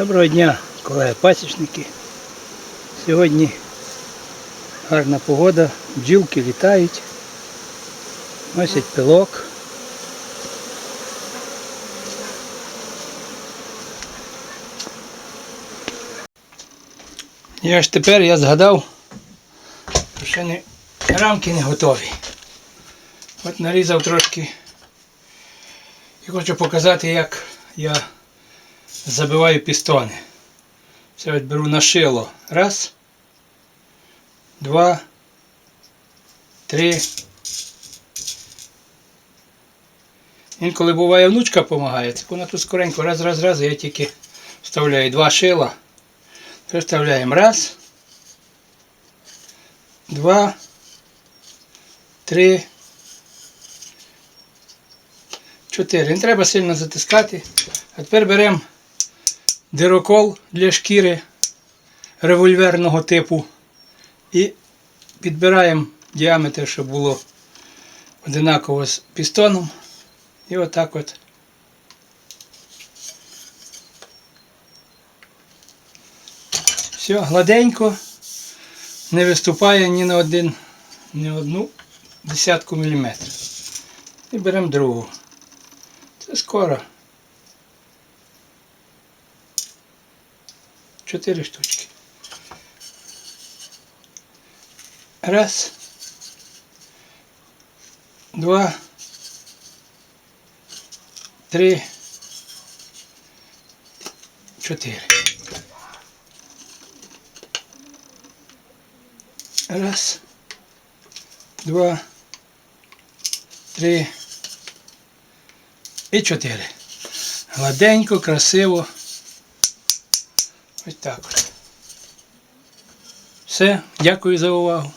Доброго дня, колеги пасічники. Сьогодні гарна погода, бджілки літають, носять пилок. І аж тепер я згадав, що ще не, рамки не готові. От нарізав трошки і хочу показати, як я забиваю пістони. Це от беру на шило. Раз, два, три. Інколи буває внучка допомагає, так вона тут скоренько раз, раз, раз, я тільки вставляю два шила. Вставляємо раз, два, три, чотири. Не треба сильно затискати. А тепер беремо дирокол для шкіри револьверного типу і підбираємо діаметр, щоб було одинаково з пістоном. І отак от. Все, гладенько, не виступає ні на один, ні одну десятку міліметрів. І беремо другу. Це скоро. Чотири штучки. Раз. Два. Три. Чотири. Раз. Два. Три. І чотири. Гладенько, красиво. Ось так. Все, дякую за увагу.